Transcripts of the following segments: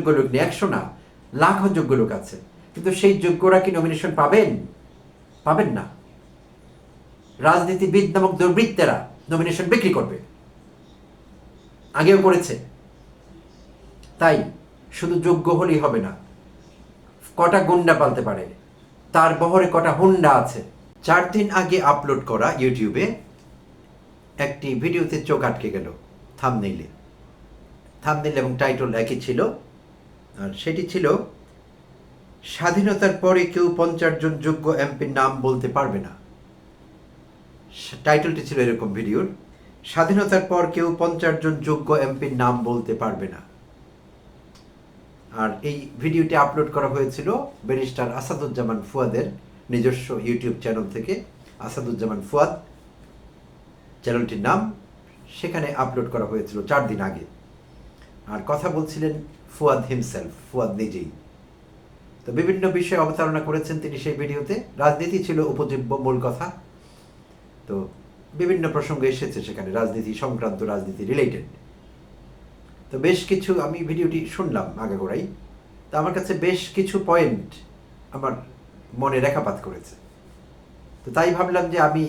যোগ্য লোক নেই একশো না লাখো যোগ্য লোক আছে। কিন্তু সেই যোগ্যরা কি নমিনেশন পাবেন? পাবেন না। রাজনীতিবিদ নামক দুর্বৃত্তেরা নমিনেশন বিক্রি করবে। আগেও করেছে। তাই শুধু যোগ্য হলেই হবে না। কটা গুন্ডা পালতে পারে। তার বহরে কটা হুন্ডা আছে। চার দিন আগে আপলোড করা ইউটিউবে একটি ভিডিওতে চোখ আটকে গেল থামনেইলে থামনেইল এবং টাইটল একই ছিল। আর সেটি ছিল, স্বাধীনতার পরে কেউ পঞ্চাশ জন যোগ্য এমপির নাম বলতে পারবে না। টাইটেলটি ছিল এরকম ভিডিওর, স্বাধীনতার পর কেউ পঞ্চাশ জন যোগ্য এমপির নাম বলতে পারবে না। আর এই ভিডিওটি আপলোড করা হয়েছিল ব্যারিস্টার আসাদুজ্জামান ফুয়াদের নিজস্ব ইউটিউব চ্যানেল থেকে, আসাদুজ্জামান ফুয়াদ চ্যানেলটির নাম। সেখানে আপলোড করা হয়েছিল চার দিন আগে। আর কথা বলছিলেন ফুয়াদ হিমসেলফ ফুয়াদ নিজেই তো বিভিন্ন বিষয়ে অবতারণা করেছেন তিনি সেই ভিডিওতে। রাজনীতি ছিল উপজীব্য মূল কথা। তো বিভিন্ন প্রসঙ্গ এসেছে সেখানে, রাজনীতি, সংক্রান্ত রাজনীতি রিলেটেড তো বেশ কিছু আমি ভিডিওটি শুনলাম আগে আগাগোড়াই। তো আমার কাছে বেশ কিছু পয়েন্ট আমার মনে রেখাপাত করেছে। তো তাই ভাবলাম যে আমি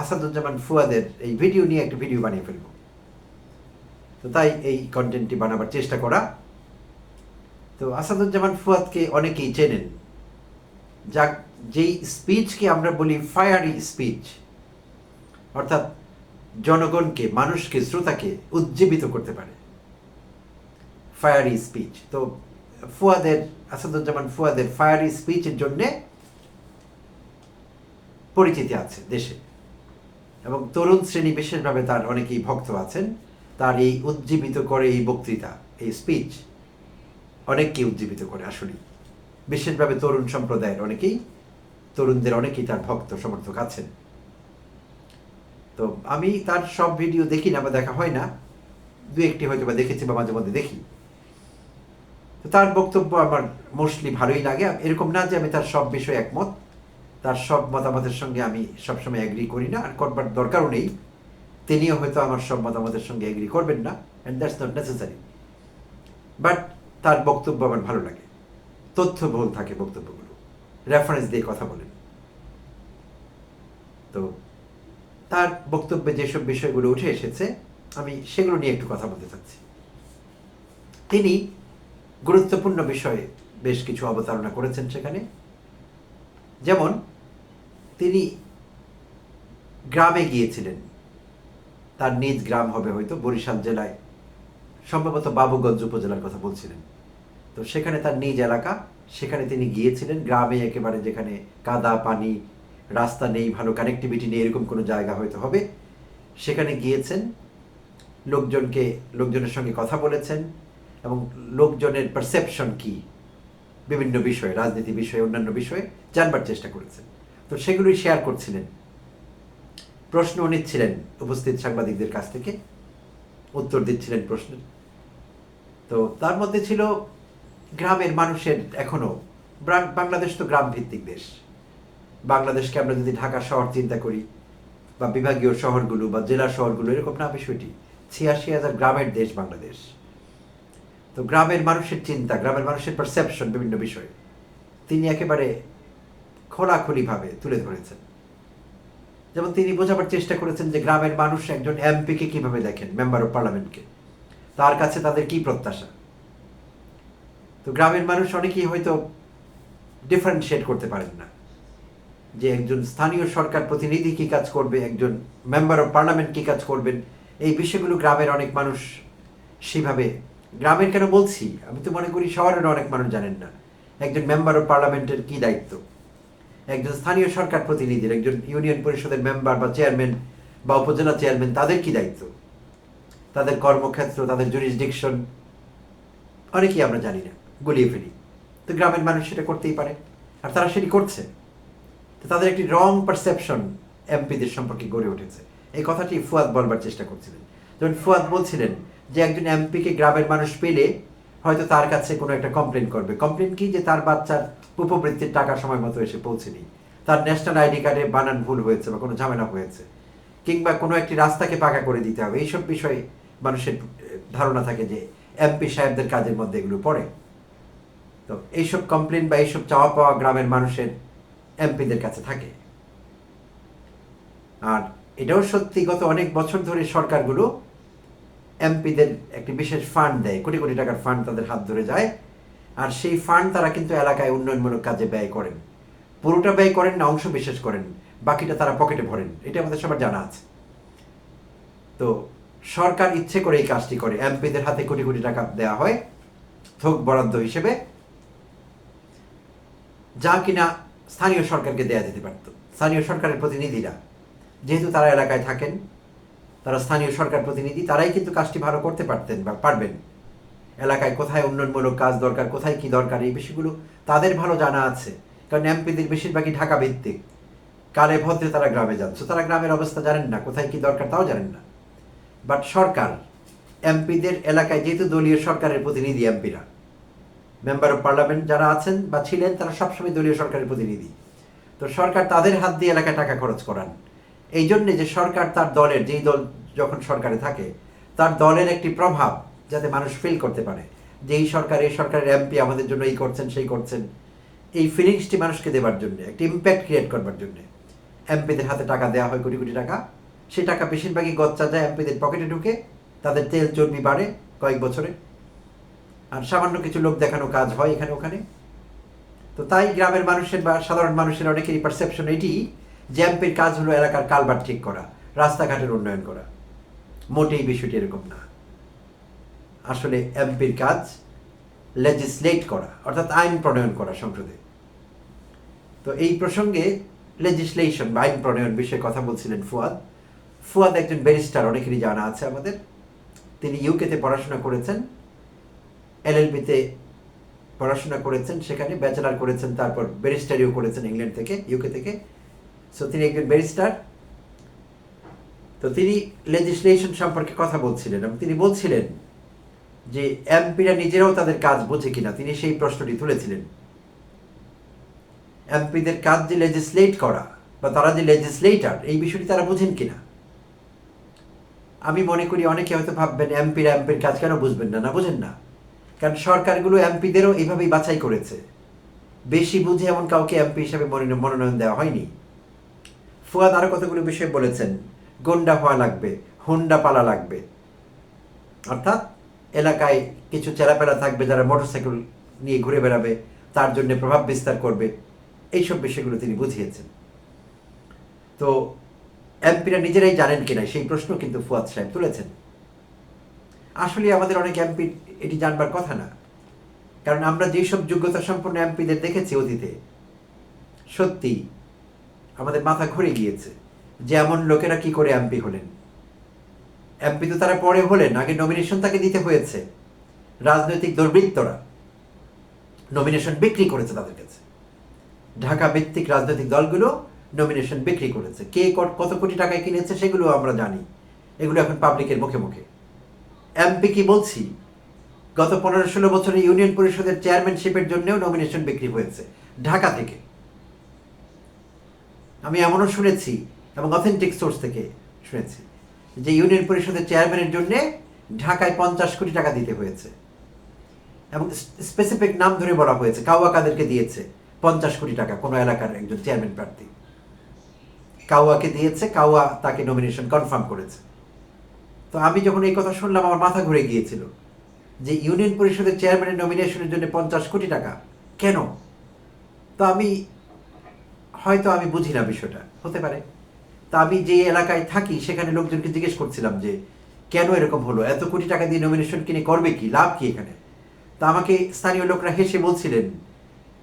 আসাদুজ্জামান ফুয়াদের এই ভিডিও নিয়ে একটা ভিডিও বানিয়ে ফেলব। তো তাই এই কন্টেন্টটি বানাবার চেষ্টা করা তো আসাদুজ্জামান ফুয়াদকে অনেকেই চেনেন। যা যেই স্পিচকে আমরা বলি ফায়ারি স্পিচ, অর্থাৎ জনগণকে, মানুষকে, শ্রোতাকে উজ্জীবিত করতে পারে। Fiery speech. তো ফুয়াদের, আসাদুজ্জামান ফুয়াদের ফায়ারি স্পিচের জন্যে পরিচিতি আছে দেশে। এবং তরুণ শ্রেণি বিশেষভাবে তার অনেকেই ভক্ত আছেন। তার এই উজ্জীবিত করে এই বক্তৃতা, এই স্পিচ। অনেককে উজ্জীবিত করে আসলেই। বিশেষভাবে তরুণ সম্প্রদায়ের অনেকেই, তরুণদের অনেকেই তার ভক্ত সমর্থক আছেন। তো আমি তার সব ভিডিও দেখি না বা দেখা হয় না, দু একটি হয়তো বা দেখেছি বা মাঝে মধ্যে দেখি। তো তার বক্তব্য আমার মোস্টলি ভালোই লাগে। এরকম না যে আমি তার সব বিষয়ে একমত, তার সব মতামতের সঙ্গে আমি সবসময় অ্যাগ্রি করি না, আর করবার দরকারও নেই। তিনিও হয়তো আমার সব মতামতের সঙ্গে এগ্রি করবেন না and that's not necessary but তার বক্তব্য আমার ভালো লাগে। তথ্য তথ্যবহুল থাকে বক্তব্যগুলো। রেফারেন্স দিয়ে কথা বলেন। তো তার বক্তব্যে যেসব বিষয়গুলো উঠে এসেছে, আমি সেগুলো নিয়ে একটু কথা বলতে চাচ্ছি। তিনি গুরুত্বপূর্ণ বিষয়ে বেশ কিছু অবতারণা করেছেন সেখানে। যেমন, তিনি গ্রামে গিয়েছিলেন। তার নিজ গ্রাম হবে হয়তো বরিশাল জেলায়। সম্ভবত বাবুগঞ্জ উপজেলার কথা বলছিলেন। তো সেখানে তার নিজ এলাকা, সেখানে তিনি গিয়েছিলেন, গ্রামে একেবারে যেখানে কাদা, পানি, রাস্তা নেই, ভালো কানেক্টিভিটি নেই, এরকম কোনো জায়গা হয়তো হবে। সেখানে গিয়েছেন, লোকজনকে, লোকজনের সঙ্গে কথা বলেছেন এবং লোকজনের পারসেপশন কি? বিভিন্ন বিষয়ে, রাজনীতি বিষয়ে, অন্যান্য বিষয়ে জানবার চেষ্টা করেছেন। তো সেগুলোই শেয়ার করছিলেন। প্রশ্নও নিচ্ছিলেন উপস্থিত সাংবাদিকদের কাছ থেকে, উত্তর দিচ্ছিলেন প্রশ্নের। তো তার মধ্যে ছিল গ্রামের মানুষের এখনও বাংলাদেশ তো গ্রাম ভিত্তিক দেশ। বাংলাদেশকে আমরা যদি ঢাকা শহর চিন্তা করি, বা বিভাগীয় শহরগুলো, বা জেলা শহরগুলো, এরকম না বিষয়টি। ছিয়াশি হাজার গ্রামের দেশ বাংলাদেশ। তো গ্রামের মানুষের চিন্তা, গ্রামের মানুষের পারসেপশন বিভিন্ন বিষয়ে, তিনি একেবারে খোলাখুলিভাবে তুলে ধরেছেন। যেমন তিনি বোঝাবার চেষ্টা করেছেন যে গ্রামের মানুষ একজন এমপিকে কীভাবে দেখেন মেম্বার অফ পার্লামেন্টকে তার কাছে তাদের কি প্রত্যাশা? তো গ্রামের মানুষ অনেকেই হয়তো ডিফারেন্সিয়েট করতে পারেন না। যে একজন স্থানীয় সরকার প্রতিনিধি কি কাজ করবে, একজন মেম্বার অফ পার্লামেন্ট কি কাজ করবেন, এই বিষয়গুলো গ্রামের অনেক মানুষ সেভাবে, গ্রামের কেন বলছি? আমি তো মনে করি শহরের অনেক মানুষ জানেন না। একজন মেম্বার অফ পার্লামেন্টের কি দায়িত্ব? একজন স্থানীয় সরকার প্রতিনিধির, একজন ইউনিয়ন পরিষদের মেম্বার বা চেয়ারম্যান বা উপজেলা চেয়ারম্যান তাদের কি দায়িত্ব? তাদের কর্মক্ষেত্র, তাদের জুরিসডিকশন অনেকেই আমরা জানি না। গুলিয়ে ফেলি। তো গ্রামের মানুষ সেটা করতেই পারে। আর তারা সেটি করছে। তো তাদের একটি রং পারসেপশন এমপিদের সম্পর্কে গড়ে উঠেছে। এই কথাটি ফুয়াদ বলবার চেষ্টা করছিলেন। যেমন ফুয়াদ বলছিলেন যে একজন এমপিকে গ্রামের মানুষ পেলে হয়তো তার কাছে কোনো একটা কমপ্লেন করবে। কমপ্লেন কি? যে তার বাচ্চার উপবৃত্তির টাকা সময় মতো এসে পৌঁছেনি। তার ন্যাশনাল আইডি কার্ডে বানান ভুল হয়েছে বা কোনো ঝামেলা হয়েছে। কিংবা কোনো একটি রাস্তাকে পাকা করে দিতে হবে। এইসব বিষয়ে মানুষের ধারণা থাকে যে এমপি সাহেবদের কাজের মধ্যে এগুলো পড়ে। তো এইসব কমপ্লেন বা এইসব চাওয়া পাওয়া গ্রামের মানুষের এমপিদের কাছে থাকে। আর এটাও সত্যি, গত অনেক বছর ধরে সরকারগুলো এমপিদের একটি বিশেষ ফান্ড দেয়, কোটি কোটি টাকার ফান্ড তাদের হাত ধরে যায়। আর সেই ফান্ড তারা কিন্তু এলাকায় উন্নয়নমূলক কাজে ব্যয় করেন। পুরোটা ব্যয় করেন না, অংশ বিশেষ করেন, বাকিটা তারা পকেটে ভরেন। এটা আমাদের সবার জানা আছে। তো সরকার ইচ্ছে করে এই কাজটি করে। এমপিদের হাতে কোটি কোটি টাকা দেওয়া হয়, থোক বরাদ্দ হিসেবে। যা কিনা স্থানীয় সরকারকে দেয়া যেতে পারত। স্থানীয় সরকারের প্রতিনিধিরা, যেহেতু তারা এলাকায় থাকেন, তারা স্থানীয় সরকার প্রতিনিধি, তারাই কিন্তু কাজটি ভালো করতে পারতেন বা পারবেন। এলাকায় কোথায় উন্নয়নমূলক কাজ দরকার, কোথায় কি দরকার, এই বিষয়গুলো তাদের ভালো জানা আছে। কারণ এমপিদের বেশিরভাগই ঢাকা ভিত্তিক। কালে ভদ্রে তারা গ্রামে যাচ্ছে তারা গ্রামের অবস্থা জানেন না, কোথায় কি দরকার তাও জানেন না। বাট সরকার, এমপিদের এলাকায় যেহেতু দলীয় সরকারের প্রতিনিধি, এমপিরা মেম্বার অফ পার্লামেন্ট যারা আছেন বা ছিলেন, তারা সবসময় দলীয় সরকারের প্রতিনিধি। তো সরকার তাদের হাত দিয়ে এলাকায় টাকা খরচ করান। এই জন্যে যে সরকার তার দলের, যেই দল যখন সরকারে থাকে, তার দলের একটি প্রভাব যাতে মানুষ ফিল করতে পারে। যে এই সরকার, এই সরকারের এমপি আমাদের জন্য এই করছেন, সেই করছেন। এই ফিলিংসটি মানুষকে দেওয়ার জন্য, একটি ইম্প্যাক্ট ক্রিয়েট করবার জন্য। এমপিদের হাতে টাকা দেওয়া হয় কোটি কোটি টাকা। সেই টাকা বেশিরভাগই গচ্চা যায় এমপিদের পকেটে ঢুকে, তাদের তেল, চর্বি বাড়ে কয়েক বছরে। আর সামান্য কিছু লোক দেখানো কাজ হয় এখানে ওখানে। তো তাই গ্রামের মানুষের বা সাধারণ মানুষের অনেকেরই পারসেপশন এটি যে এমপির কাজ হলো এলাকার কালবার ঠিক করা, রাস্তাঘাটের উন্নয়ন করা। মোটেই বিষয়টি এরকম না। আসলে এমপির কাজ লেজিসলেট করা, অর্থাৎ আইন প্রণয়ন করা সংসদে। তো এই প্রসঙ্গে লেজিসলেশন বা আইন প্রণয়ন বিষয়ে কথা বলছিলেন ফুয়াদ। ফুয়াদ একজন ব্যারিস্টার অনেকেরই জানা আছে আমাদের। তিনি ইউকেতে পড়াশোনা করেছেন। এলএলবিতে পড়াশোনা করেছেন, সেখানে ব্যাচেলার করেছেন, তারপর ব্যারিস্টারিও করেছেন ইংল্যান্ড থেকে ইউকে থেকে। সো তিনি একজন ব্যারিস্টার তো তিনি লেজিসলেশন সম্পর্কে কথা বলছিলেন এবং তিনি বলছিলেন যে এমপিরা নিজেরাও তাদের কাজ বোঝে কিনা। তিনি সেই প্রশ্নটি তুলেছিলেন। এমপিদের কাজ যে লেজিসলেট করা বা তারা যে লেজিসলেটার এই বিষয়টি তারা বুঝেন কিনা? আমি মনে করি অনেকে হয়তো ভাববেন এমপিরা এমপির কাজ কেন বুঝবেন না? না, বুঝেন না। কারণ সরকারগুলো এমপিদেরও এইভাবেই বাছাই করেছে। বেশি বুঝে এমন কাউকে এমপি হিসাবে মনোনয়ন দেওয়া হয়নি। ফুয়াদ আরও কতগুলো বিষয় বলেছেন, গন্ডা হওয়া লাগবে, হুন্ডা পালা লাগবে। অর্থাৎ এলাকায় কিছু চেলাপেলা থাকবে যারা মোটরসাইকেল নিয়ে ঘুরে বেড়াবে, তার জন্য প্রভাব বিস্তার করবে, এইসব বিষয়গুলো তিনি বুঝিয়েছেন। তো এমপিরা নিজেরাই জানেন কিনা সেই প্রশ্ন কিন্তু ফুয়াদ সাহেব তুলেছেন। আসলে আমাদের অনেক এমপি এটি জানবার কথা না। কারণ আমরা যেসব যোগ্যতা সম্পন্ন এমপিদের দেখেছি অতীতে, সত্যি আমাদের মাথা ঘুরে গিয়েছে যে এমন লোকেরা কি করে এমপি হলেন। এমপি তো তারা পরে হলেন, আগে নমিনেশন তাকে দিতে হয়েছে। রাজনৈতিক দুর্বৃত্তরা নমিনেশন বিক্রি করেছে তাদের কাছে। ঢাকা ভিত্তিক রাজনৈতিক দলগুলো নমিনেশন বিক্রি করেছে। কে কত কোটি টাকায় কিনেছে সেগুলো আমরা জানি। এগুলো এখন পাবলিকের মুখে মুখে। এমপি কি বলছি? গত পনেরো ষোলো বছরে ইউনিয়ন পরিষদের চেয়ারম্যানশিপের জন্যও নমিনেশন বিক্রি হয়েছে, ঢাকা থেকে। আমি এমনও শুনেছি এবং অথেন্টিক সোর্স থেকে শুনেছি যে ইউনিয়ন পরিষদের চেয়ারম্যানের জন্যে ঢাকায় পঞ্চাশ কোটি টাকা দিতে হয়েছে এবং স্পেসিফিক নাম ধরে বলা হয়েছে কাউয়া কাদেরকে দিয়েছে পঞ্চাশ কোটি টাকা, কোনো এলাকার একজন চেয়ারম্যান প্রার্থী। কাউয়াকে দিয়েছে কাউয়া তাকে নমিনেশন কনফার্ম করেছে। তো আমি যখন এই কথা শুনলাম, আমার মাথা ঘুরে গিয়েছিল যে ইউনিয়ন পরিষদের চেয়ারম্যানের নমিনেশনের জন্য পঞ্চাশ কোটি টাকা। কেন? তো আমি, হয়তো আমি বুঝি না বিষয়টা। হতে পারে। তা আমি যে এলাকায় থাকি, সেখানে লোকজনকে জিজ্ঞেস করছিলাম যে, কেন এরকম হলো? এত কোটি টাকা দিয়ে নমিনেশন কিনে করবে কি? লাভ কি এখানে? তা আমাকে স্থানীয় লোকরা হেসে বলছিলেন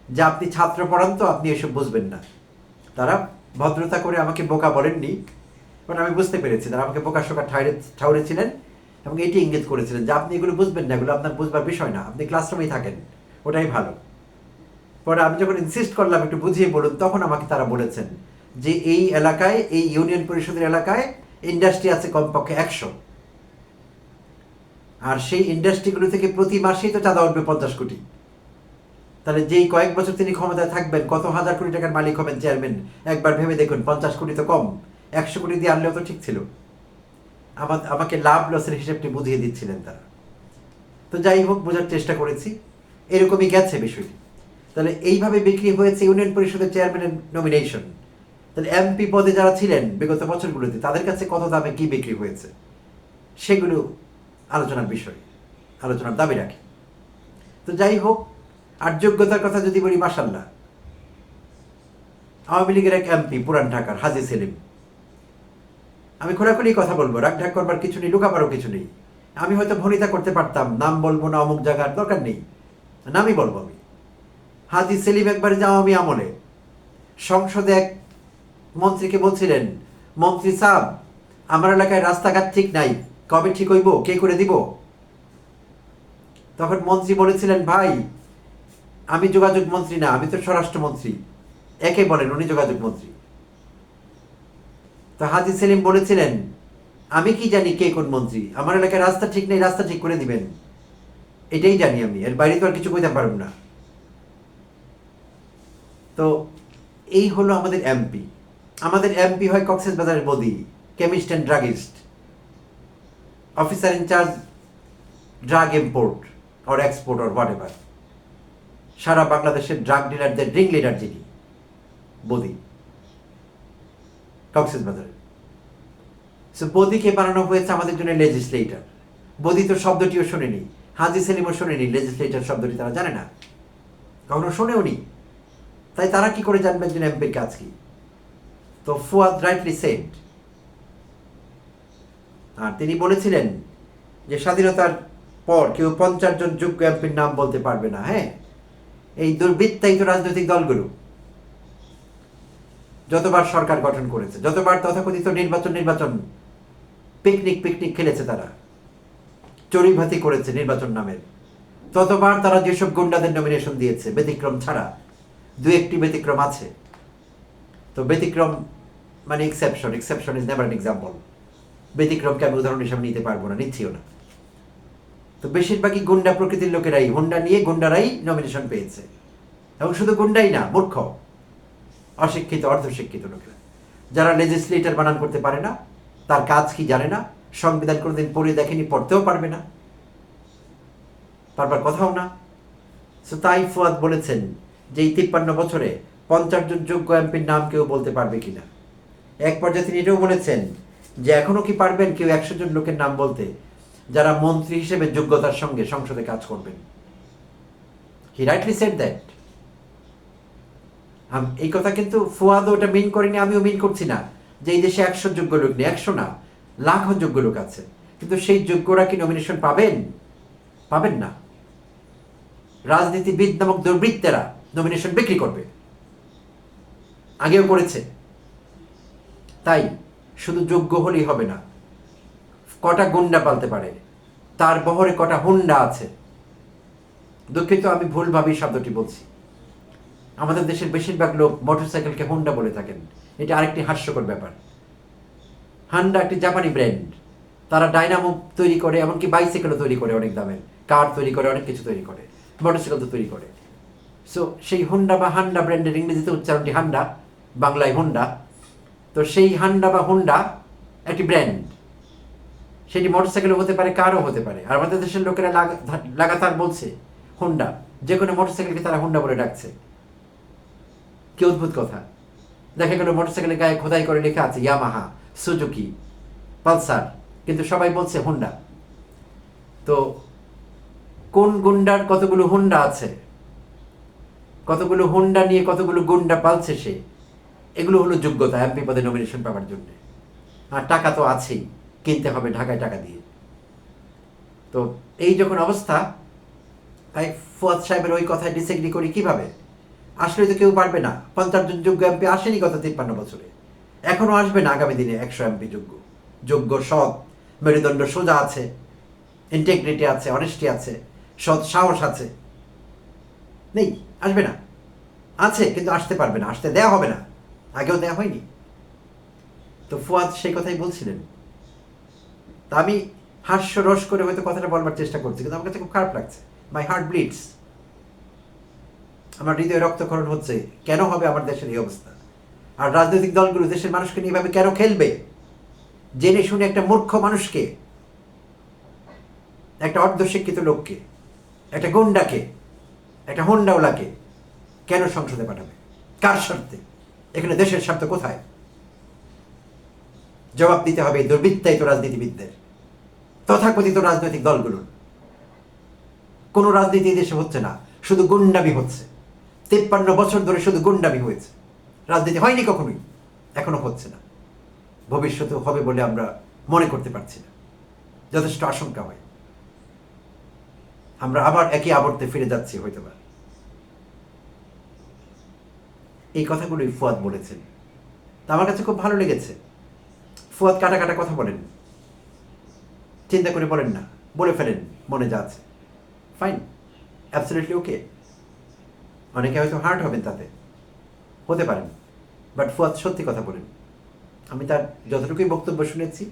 যে, আপনি ছাত্র পড়ান তো, আপনি এসব বুঝবেন না। তারা ভদ্রতা করে আমাকে বোকা বলেননি। বাট আমি বুঝতে পেরেছি তারা আমাকে ঠাউরে ঠাউরেছিলেন এবং এটি ইঙ্গিত করেছিলেন যে আপনি এগুলো বুঝবেন না, এগুলো আপনার বুঝবার বিষয় না। আপনি ক্লাসরুমেই থাকেন, ওটাই ভালো। পরে আমি যখন ইনসিস্ট করলাম একটু বুঝিয়ে বলুন, তখন আমাকে তারা বলেছেন যে এই এলাকায়, এই ইউনিয়ন পরিষদের এলাকায় ইন্ডাস্ট্রি আছে কমপক্ষে একশো। আর সেই ইন্ডাস্ট্রিগুলো থেকে প্রতি মাসেই তো চাঁদা উঠবে পঞ্চাশ কোটি। তাহলে যেই কয়েক বছর তিনি ক্ষমতায় থাকবেন, কত হাজার কোটি টাকার মালিক হবেন চেয়ারম্যান একবার ভেবে দেখুন, পঞ্চাশ কোটি তো কম। একশো কোটি দিয়ে আনলেও তো ঠিক ছিল। আমার, আমাকে লাভ লসের হিসেবটি বুঝিয়ে দিচ্ছিলেন তারা। তো যাই হোক, বোঝার চেষ্টা করেছি। এরকমই গেছে বিষয়টি। তাহলে এইভাবে বিক্রি হয়েছে ইউনিয়ন পরিষদের চেয়ারম্যানের নমিনেশন তাহলে এমপি পদে যারা ছিলেন বিগত বছরগুলোতে, তাদের কাছে কত দামে কি বিক্রি হয়েছে? সেগুলো আলোচনার বিষয়। আলোচনার দাবি রাখে। তো যাই হোক, আর যোগ্যতার কথা যদি বলি মাসাল্লাহ আওয়ামী লীগের এক এমপি, পুরান ঢাকার, হাজি সেলিম। আমি খোলাখুলি কথা বলব, রাগ ঢাক করবার কিছু নেই, লুকাবারও কিছু নেই। আমি হয়তো ভনিতা করতে পারতাম, নাম বলব না, অমুক জায়গার দরকার নেই। নামই বলব আমি। হাজি সেলিম একবার যাও আমি আমলে। সংসদে এক মন্ত্রীকে বলছিলেন, মন্ত্রী সাহ আমার এলাকায় রাস্তাঘাট ঠিক নাই, কবে ঠিক হইব, কে করে দিব? তখন মন্ত্রী বলেছিলেন, ভাই, আমি যোগাযোগ মন্ত্রী না, আমি তো স্বরাষ্ট্রমন্ত্রী। একে বলেন, উনি যোগাযোগ মন্ত্রী। তো হাজি সেলিম বলেছিলেন, আমি কি জানি কে কোন মন্ত্রী? আমার এলাকায় রাস্তা ঠিক নেই, রাস্তা ঠিক করে দিবেন। এটাই জানি আমি, এর বাইরে তো আর কিছু কইতে পারব না। তো এই হলো আমাদের এমপি। আমাদের এমপি হয় কক্সেস বাজারের Modi, chemist and druggist. Officer incharge drug import, or export, or what সারা বাংলাদেশের ড্রাগ ডিলারদের রিং লিডার যিনি বদি কক্সেস বাজারে সো বদিকে বানানো হয়েছে আমাদের জন্য লেজিসলেটর বদি তো শব্দটিও শোনেনি। হাজি সেলিমও শোনেনি লেজিসলেটর শব্দটি তারা জানে না। কখনো শোনেও নি। তাই তারা কি করে জানবেন যে এমপির কাজ কি? তো ফুয়াদ রাইটলি সেড আর তিনি বলেছিলেন যে স্বাধীনতার পর কেউ পঞ্চাশ জন যোগ্য এমপির নাম বলতে পারবে না হ্যাঁ? এই দুর্বৃত্তায়িত রাজনৈতিক দলগুলো যতবার সরকার গঠন করেছে, যতবার তথাকথিত নির্বাচন নির্বাচন পিকনিক পিকনিক খেলেছে তারা চড়িভাতি করেছে নির্বাচন নামের ততবার তারা যেসব গুন্ডাদের নমিনেশন দিয়েছে, ব্যতিক্রম ছাড়া, দু একটি ব্যতিক্রম আছে। তো ব্যতিক্রম মানে exception exception is never an example ব্যতিক্রমকে আমি উদাহরণ হিসাবে নিতে পারব না, নিচ্ছিও না। তো বেশিরভাগই গুন্ডা প্রকৃতির লোকেরাই, হুন্ডা নিয়ে গুন্ডারাই নমিনেশন পেয়েছে। এবং শুধু গুন্ডাই না, মূর্খ। অশিক্ষিত, অর্ধশিক্ষিত লোকেরা। যারা লেজিসলেটর বানান করতে পারে না, তার কাজ কি জানে না? সংবিধান কোনোদিন পড়ে দেখেনি, পড়তেও পারবে না। পারবার কথাও না। তাই ফুয়াদ বলেছেন যে এই তিপ্পান্ন বছরে পঞ্চাশ জন যোগ্য এমপির নাম কেউ বলতে পারবে কিনা এক পর্যায়ে তিনি এটাও বলেছেন যে এখনও কি পারবেন কেউ একশো জন লোকের নাম বলতে, যারা মন্ত্রী হিসেবে যোগ্যতার সঙ্গে সংসদে কাজ করবেন। হি রাইটলি সেট দ্যাট এই কথা কিন্তু ফুয়াদও ওটা মিন করেনি, আমিও মিন করছি না। যে এই দেশে একশো যোগ্য লোক নেই, একশো না, লাখ যোগ্য লোক আছে। কিন্তু সেই যোগ্যরা কি নমিনেশন পাবেন? পাবেন না। রাজনীতিবিদ নামক দুর্বৃত্তেরা নমিনেশন বিক্রি করবে। আগেও করেছে। তাই শুধু যোগ্য হলেই হবে না। কটা গুন্ডা পালতে পারে। তার বহরে কটা হুন্ডা আছে। দুঃখিত, আমি ভুলভাবেই শব্দটি বলছি। আমাদের দেশের বেশিরভাগ লোক মোটরসাইকেলকে হুন্ডা বলে থাকেন। এটা আরেকটি হাস্যকর ব্যাপার। হান্ডা একটি জাপানি ব্র্যান্ড তারা ডাইনামো তৈরি করে, এমনকি বাইসাইকেলও তৈরি করে অনেক দামের কার তৈরি করে, অনেক কিছু তৈরি করে। মোটরসাইকেল তো তৈরি করে। সো সেই হুন্ডা বা হান্ডা ব্র্যান্ডের ইংরেজিতে উচ্চারণটি হান্ডা বাংলায় হুন্ডা তো সেই হান্ডা বা হুন্ডা একটি ব্র্যান্ড সেটি মোটরসাইকেলও হতে পারে কারও হতে পারে। আর আমাদের দেশের লোকেরা লাগাতার বলছে হুন্ডা যে কোনো মোটরসাইকেলকে তারা হুন্ডা বলে ডাকছে। কি অদ্ভুত কথা? দেখা গেল মোটরসাইকেলের গায়ে খোদাই করে লেখা আছে ইয়ামাহা সুজুকি পালসার কিন্তু সবাই বলছে হুন্ডা তো কোন গুন্ডার কতগুলো হুন্ডা আছে? কতগুলো হুন্ডা নিয়ে কতগুলো গুন্ডা পালছে সে? এগুলো হলো যোগ্যতা এমপি পদে নমিনেশন পাওয়ার জন্য। আর টাকা তো আছেই, কিনতে হবে ঢাকায় টাকা দিয়ে। তো এই যখন অবস্থা, তাই ফুয়াদ সাহেবের ওই কথায় ডিসএগ্রি করি কীভাবে? আসলে তো কেউ পারবে না। পঞ্চাশ জন যোগ্য এমপি আসেনি গত তিপ্পান্ন বছরে। এখনও আসবে না আগামী দিনে একশো এমপি যোগ্য। যোগ্য সৎ, মেরুদণ্ড সোজা আছে ইন্টেগ্রিটি আছে অনেস্টি আছে, সৎ সাহস আছে। নেই, আসবে না। আছে, কিন্তু আসতে পারবে না, আসতে দেয়া হবে না। আগেও দেয়া হয়নি। তো ফুয়াদ সেই কথাই বলছিলেন। তা আমি হাস্যরস করে হয়তো কথাটা বলবার চেষ্টা করছি, কিন্তু আমার কাছে খুব খারাপ লাগছে। মাই হার্ট ব্লিডস আমার হৃদয়ে রক্তক্ষরণ হচ্ছে, কেন হবে আমার দেশের এই অবস্থা? আর রাজনৈতিক দলগুলো দেশের মানুষকে নিয়ে এভাবে কেন খেলবে? জেনে শুনে একটা মূর্খ মানুষকে, একটা অর্ধশিক্ষিত লোককে, একটা গুন্ডাকে, একটা হোন্ডাওয়ালাকে কেন সংসদে পাঠাবে? কার স্বার্থে এখানে দেশের স্বার্থ কোথায়? জবাব দিতে হবে দুর্বৃত্তায়িত রাজনীতিবিদদের, তথাকথিত রাজনৈতিক দলগুলোর। কোনো রাজনীতি দেশে হচ্ছে না, শুধু গুন্ডামি হচ্ছে। তিপ্পান্ন বছর ধরে শুধু গুন্ডামি হয়েছে। রাজনীতি হয়নি কখনোই, এখনও হচ্ছে না। ভবিষ্যতে হবে বলে আমরা মনে করতে পারছি না। যথেষ্ট আশঙ্কা হয়। আমরা আবার একই আবর্তে ফিরে যাচ্ছি হয়তো বা এই কথাগুলোই ফুয়াদ বলেছেন। তা আমার কাছে খুব ভালো লেগেছে। ফুয়াদ কাটা কাটা কথা বলেন। চিন্তা করে বলেন না, বলে ফেলেন, মনে যা আছে। ফাইন অ্যাবসলিউটলি ওকে অনেকে হয়তো হার্ট হবেন তাতে। হতে পারেন বাট ফুয়াদ, সত্যি কথা বলেন। আমি তার যতটুকুই বক্তব্য শুনেছি,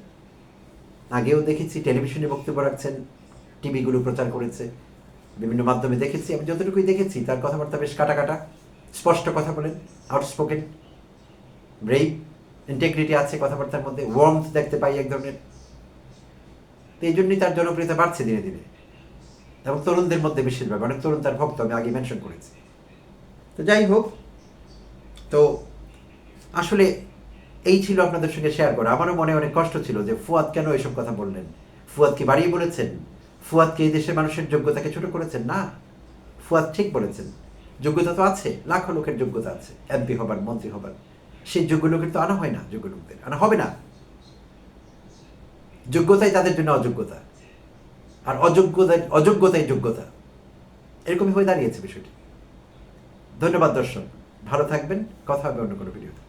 আগেও দেখেছি, টেলিভিশনে বক্তব্য রাখছেন, টিভিগুলো প্রচার করেছে, বিভিন্ন মাধ্যমে দেখেছি। আমি যতটুকুই দেখেছি, তার কথাবার্তা বেশ কাটা কাটা স্পষ্ট কথা বলেন আউটস্পোকেন ব্রেভ ইন্টেগ্রিটি আছে কথাবার্তার মধ্যে ওয়ার্মথ দেখতে পাই এক ধরনের। তো এই জন্যই তার জনপ্রিয়তা বাড়ছে দিনে দিনে। এবং তরুণদের মধ্যে বেশিরভাগ, অনেক তরুণ তার ভক্ত, আমি আগে মেনশন করেছি। তো যাই হোক, তো আসলে এই ছিল আপনাদের সঙ্গে শেয়ার করা। আমারও মনে অনেক কষ্ট ছিল যে ফুয়াদ কেন এসব কথা বললেন? ফুয়াদ কি বাড়িয়ে বলেছেন? ফুয়াদ কি এই দেশের মানুষের যোগ্যতাকে ছোট করেছেন? না। ফুয়াদ ঠিক বলেছেন। যোগ্যতা তো আছে, লাখো লোকের যোগ্যতা আছে এমপি হবার, মন্ত্রী হবার। সেই যোগ্য লোকের তো আনা হয় না, যোগ্য লোকদের। আনা হবে না। যোগ্যতাই তাদের জন্য অযোগ্যতা। আর অযোগ্যতাই অযোগ্যতাই যোগ্যতা। এরকমই হয়ে দাঁড়িয়েছে বিষয়টি। ধন্যবাদ দর্শক ভালো থাকবেন কথা হবে অন্য কোনো ভিডিওতে।